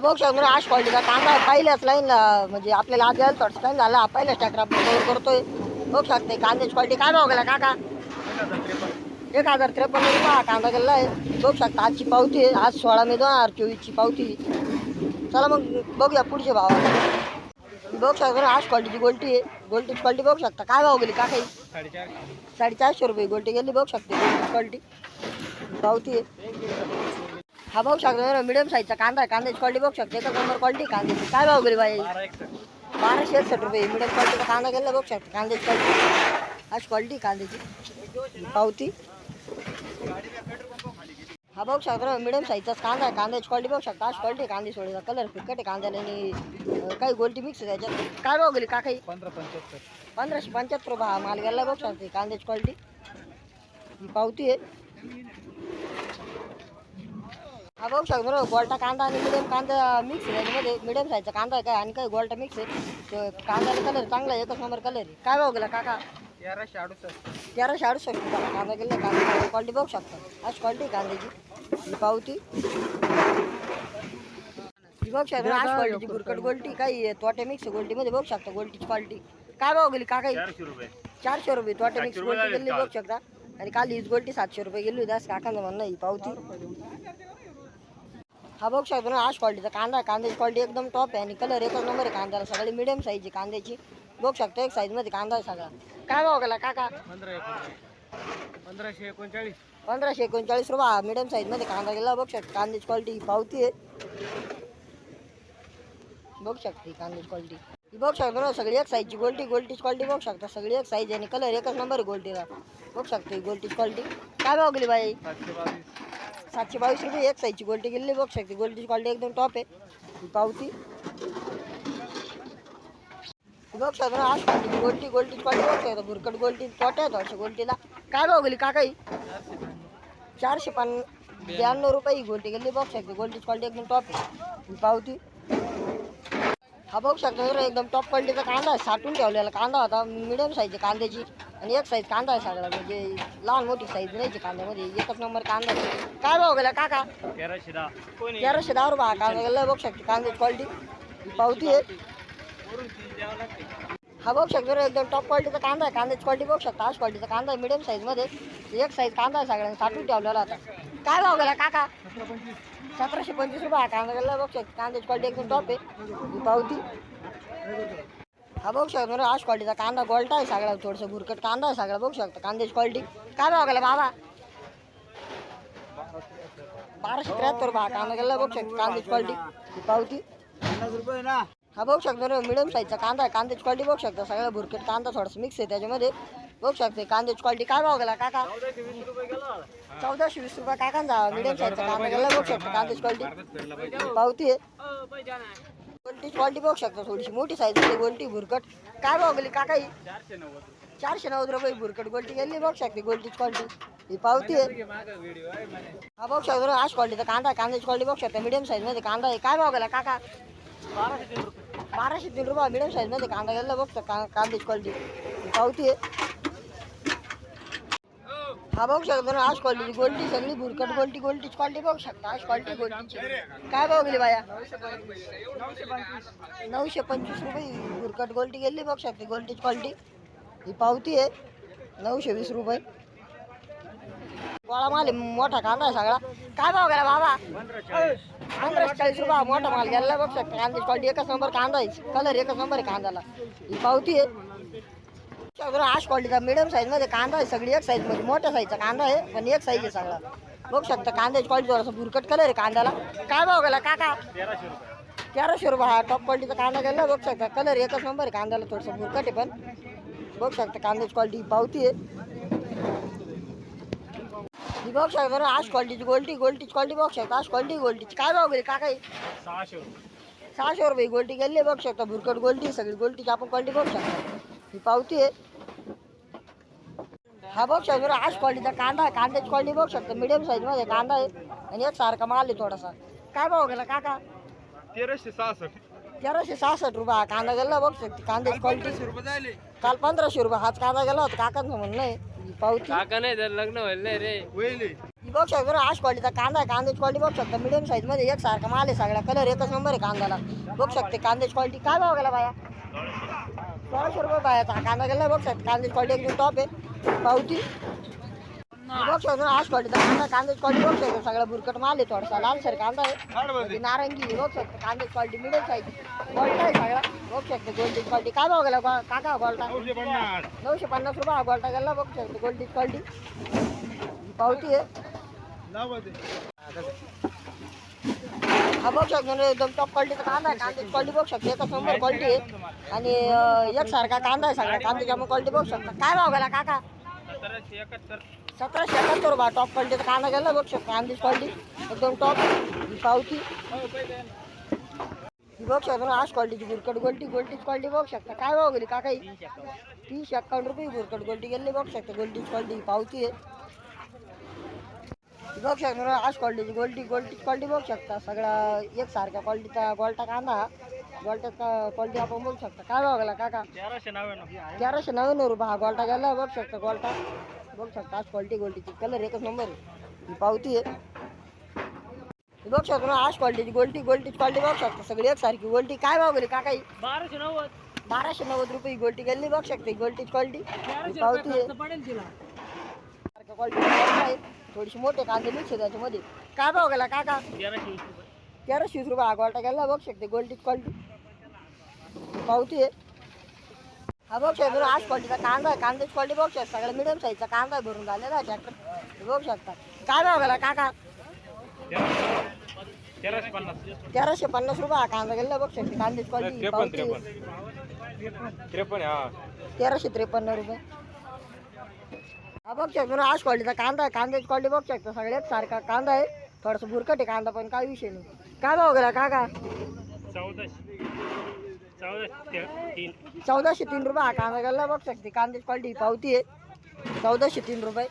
अभोक्षा शकतो आश क्वालिटीचा कांदा पहिल्याच लाईनला म्हणजे आपल्याला आज यायला थोडंसं टाईम झाला. पहिल्याच ट्रॅक्टर आपण कव्हर करतोय. बघू शकते कांद्याची क्वालिटी काय भाव गेला काका? एक हजार त्रेपन्न रुपये कांदा गेला आहे. बघू शकता आजची पावती आहे. आज सोळा मे दोन हजार चोवीसची पावती चला मग बघूया पुढच्या भावा बघू शकता आज क्वालिटीची गोल्टी आहे. गोल्टीची क्वालिटी बघू शकता. काय भाव गेली काही ही? साडेचारशे रुपये गोल्टी गेली बघू शकते. गोल्टीची क्वालिटी पावती आहे. हा बघू शकता मिडियम साईजचा कांदा आहे कांद्याची क्वालिटी बघू शकते एका नंबर क्वालिटी कांद्याची. काय भाव गेली बाई? बाराशे एकसष्ट रुपये. मिडियम क्वालिटीचा कांदा गेला बघू शकता कांद्याची क्वालिटी आज क्वालिटी कांद्याची. पावती. हा बघू शकता मिडियम साईजचाच कांदा आहे कांद्याची क्वालिटी बघू शकता. आज क्वालिटी कांदी सोडीचा कलर फिकट आहे कांद्याला आणि काही गोल्टी मिक्स आहे त्याच्यात. काय भाव गेली का काही पंधराशे पंच्याहत्तर रुपये हा माल गेला बघू शकते कांद्याची क्वालिटी पावती आहे. हा बघू शकतो ना गोल्टा कांदा आणि मिडियम कांदा मिक्स आहे. त्याच्यामध्ये मिडियम साईजचा कांदा आहे काय आणि काही गोल्टा मिक्स आहे. तो कांद्याला कलर चांगला आहे एकच नंबर कलर आहे. काय भाव गेला काका? तेराशे अडुसष्ट. तेराशे अडुसष्ट रुपयाला कांदा गेला. कांदा क्वालिटी बघू शकता. आज क्वालिटी कांद्याची. ही पावती. बघू शकता आज क्वालिटीची बुरकट गोल्टी काही तोटे मिक्स गोल्टीमध्ये. बघू शकता गोल्टीची क्वालिटी काय भाव गेली का काही चारशे रुपये. तोटे मिक्स गोल्टी गेली. बघू शकता. आणि काल हीच गोल्टी सातशे रुपये गेली होती. आज काकांचं म्हणणं ही पावती. हा बघू शकतो ना आज क्वालिटीचा कांदा आहे. कांद्याची क्वालिटी एकदम टॉप आहे. आणि कलर एकच नंबर आहे कांद्याला. सगळी मिडियम साईजची कांद्याची. बघू शकतो एक साईजमध्ये कांदा आहे सगळा. काय भाव गेला काका? पंधराशे एकोणचाळीस. पंधराशे एकोणचाळीस. रुपये. मिडियम साईजमध्ये कांदा गेला. बघू शकता कांद्याची क्वालिटी ही पावती आहे. बघू शकता ही कांद्याची क्वालिटी ही बघू शकता ना सगळी एक साईजची गोल्टी गोल्टीची क्वालिटी बघू शकता. सगळी एक साईज आणि कलर एकच नंबर आहे गोल्टीला बघू शकता ही गोल्टीची क्वालिटी काय भाव गेली बाई? सातशे बावीस रुपये एक साईजची गोल्टी गेलेली बघू शकते. गोल्टीची क्वालिटी एकदम टॉप आहे. पावती. बघ ना आज क्वालिटी गोल्टी गोल्टीची क्वालिटी बघ शकता. भुरकट गोल्टी तोट्या येतो अशा गोल्टीला काय भाव गेली का काही चारशे पन् ब्याण्णव रुपये ही गोल्टी गेली बघ शकते. गोल्टीची क्वालिटी एकदम टॉप आहे. पावती. हा बघू शकता बरं एकदम टॉप क्वालिटीचा कांदा आहे साठून ठेवलेला कांदा होता मिडियम साईजची कांद्याची आणि एक साईज कांदा आहे सगळा म्हणजे लहान मोठी साईज नाही कांद्यामध्ये एकच नंबर कांदा आहे. काय भाव गेला काका? तेराशे दहा. तेराशे दहा रुपये हा कांदा गेला बघू शकते कांद्याची क्वालिटी पावती आहे. हा बघू शकतो रे एकदम टॉप क्वालिटीचा कांदा आहे. कांद्याची क्वालिटी बघू शकता. आज क्वालिटीचा कांदा आहे मिडियम साईजमध्ये एक साईज कांदा आहे सगळ्यांनी साठवून ठेवलेला आता काय भाव गेला काका? सतराशे पंचवीस रुपये हा कांदा गेला. बघू शकता कांद्याची क्वालिटी एकदम टॉप आहे. पावती. हा बघू शकतो रे आज क्वालिटीचा कांदा गोल्टा आहे सगळा थोडंसं भुरकट कांदा आहे सगळा बघू शकता कांद्याची क्वालिटी काय भाव गेला बाबा? बाराशे त्र्याहत्तर रुपये हा कांदा गेला. बघू शकता कांद्याची क्वालिटी पावती. पन्नास रुपये ना. हा बघू शकतो ना मिडियम साईजचा कांदा आहे. कांद्याची क्वालिटी बघू शकता. सगळ्या भुरकट कांदा थोडासा मिक्स आहे त्याच्यामध्ये. बघू शकते कांद्याची क्वालिटी काय भाव गेला काका? चौदाशे वीस रुपये काकांचा मिडियम साईजचा कांदा गेला बघू शकता. कांद्याची क्वालिटी पावती आहे. क्वालिटीची क्वालिटी बघू शकता? थोडीशी मोठी साईज आहे गोलटी भुरकट. काय भाव गेली काका ही? चारशे नव्वद रुपये भुरकट गोलटी गेली बघू शकते. गोलटीची क्वालिटी ही पावती आहे. हा बघू शकतो आज क्वालिटीचा कांदा कांद्याची क्वालिटी बघू शकता. मिडियम साईजमध्ये कांदा आहे. काय भाव गेला काका? बाराशे तीन रुपये बाराशे तीन रुपये कांदा गेला बघतो का कांद्याची क्वालिटी पावती आहे. हा बघू शकतो ना आज क्वालिटी गोल्टी सगळी भुरकट गोल्टी गोल्टीची क्वालिटी बघू शकता. आज क्वालिटी गोल्टीची काय भाव गेली बाया? नऊशे पंचवीस रुपये. भुरकट गोल्टी गेली बघू शकते गोल्टीची क्वालिटी ही पावती आहे. नऊशे वीस रुपये. गोळा माल मोठा कांदा आहे सगळा. काय भाव गेला बाबा? पंधराशे चाळीस रुपये मोठा माल गेला बघ शकता कांद्याची क्वालिटी एकच नंबर कांदा आहे. कलर एकच नंबर आहे कांद्याला. ही पावती आहे. सगळं आश क्वालिटीचा मिडियम साईजमध्ये कांदा आहे. सगळी एक साईजमध्ये मोठ्या साईजचा कांदा आहे पण एक साईज आहे सगळा. बघू शकता कांद्याची क्वालिटी थोडासा भुरकट कलर आहे कांद्याला. काय भाव गेला काका? तेराशे रुपये. हा टॉप क्वालिटीचा कांदा गेला बघू शकता कलर एकच नंबर आहे कांद्याला. थोडंसं भुरकट आहे पण. बघू शकता कांद्याची क्वालिटी पावती आहे. ही बघू शकता ना आज क्वालिटीची गोल्टी गोल्टीची क्वालिटी बघू शकता आज क्वालिटी गोल्टीची काय भाव गेली काका? सहाशे रुपये. सहाशे रुपये गोल्टी गेली बघू शकता भुरकट गोल्टी सगळी गोल्टीची आपण क्वालिटी बघू शकता ही पावती आहे. हा बघू शकतो ना आज क्वालिटीचा कांदा आहे. कांद्याची क्वालिटी बघू शकता मिडियम साईजमध्ये कांदा आहे. आणि एक सारखा माल आहे थोडासा. काय भाव गेला काका? तेराशे सहासष्ट. तेराशे सहासष्ट रुपये. हा कांदा गेला बघू शकते कांद्याची क्वालिटी काल पंधराशे रुपये. हाच कांदा गेला होता. काकांचं म्हणणं आहे. पावती. काका नाही तर लग्न व्हायला नाही रे. वहिले ही बघू शकतो ना आश क्वालिटीचा कांदा आहे कांद्याची क्वालिटी बघू शकता. मिडियम साईजमध्ये एक सारखा माल आहे सगळा कलर एकच नंबर आहे कांद्याला. बघू शकते कांद्याची क्वालिटी काय भाव गेला बाया? सोळाशे रुपये बायाचा हा कांदा गेला बघू शकता. कांद्याची क्वालिटी एकदम टॉप आहे. पावती. बघू शकतो ना आश क्वालिटीचा कांदा कांद्याची क्वालिटी बघू शकतो सगळा बुरकट माल आहे थोडासा लालसर कांदा आहे. म्हणजे नारंगी आहे, बघू शकतो कांद्याची क्वालिटी मिडियम साईज गोल्टा आहे सगळा. बघू शकतो गोल्डीची क्वालिटी काय भाव गेला गो- काका गोल्टा नऊशे पन्नास. रुपये हा गोल्टा गेला बघू शकतो गोल्डीची क्वालिटी पावती आहे. हा बघू शकतो ना एकदम टॉप क्वालिटीचा कांदा आहे. कांद्याची क्वालिटी बघू शकतो एकच नंबर क्वालिटी आहे. आणि अं, एकसारखा कांदा आहे सगळा. कांद्याची क्वालिटी बघू शकता काय भाव गेला काका? सतराशे एकाहत्तर बा टॉप क्वालिटीचा कांदा गेला बघू शकतो कांद्याची क्वालिटी एकदम टॉप ही पावती. ही बघू शकतो ना आश क्वालिटीची बुरकट गोल्टी गोल्टीची क्वालिटी बघू शकता. काय भाव गेली काका ही तीनशे एक्कावन्न रुपये गुरकट बुरकट गोल्टी गेली बघू शकता गोल्टीची क्वालिटी ही पावती आहे. बघ शकता ना आश क्वालिटीची गोल्टी गोल्टीची क्वालिटी बघू शकता. सगळा एक सारख्या क्वालिटीचा गोल्टा कांदा. गोल्टाचा क्वालिटी आपण बघू शकता. काय भाव गेला काका? तेराशे नव्याण्णव. तेराशे नव्याण्णव रुपये हा गोल्टा गेला. बघू शकता गोल्टा बघू शकता. आज क्वालिटी गोल्टीची कलर एकच नंबर आहे. ही पावती आहे. बघू शकतो ना आज क्वालिटीची गोल्टी गोल्टीची क्वालिटी बघू शकता. सगळी एकसारखी गोल्टी काय भाव गेली का काही बाराशे नव्वद. बाराशे नव्वद रुपये ही गोल्टी गेली. बघू शकते गोल्टीची क्वालिटी पावती आहे. क्वालिटी आहे. थोडीशी मोठे कांदे मिक्स आहे त्याच्यामध्ये. काय भाव गेला काका? तेराशे वीस रुपये. तेराशे वीस रुपये हा गोल्टा गेला. बघू शकते गोल्टीची क्वालिटी पावती आहे हा बघू आज क्वालिटीचा कांदा आहे कांद्याची क्वालिटी बघू शकता सगळ्या मिडियम साईजचा कांदा आहे भरून झालेला आहे ट्रॅक्टर बघू शकता. काय भाव गेला काका? तेराशे पन्नास तेराशे पन्नास रुपये हा कांदा गेला बघू शकते कांद्याची क्वालिटी पावती. त्रेपन्न. हा. तेराशे त्रेपन्न रुपये. हा बघू शकतो ना आज क्वालिटीचा कांदा आहे कांद्याची क्वालिटी बघू शकता सगळ्यात सारखा कांदा आहे. थोडासा बुरकट आहे कांदा पण काय विषय नाही. काय भाव गेला काका? चौदाशे. चौदाशे तीन रुपये हा कांदा गेला. बघ शकते कांद्याची क्वालिटी पावती आहे. चौदाशे तीन रुपये.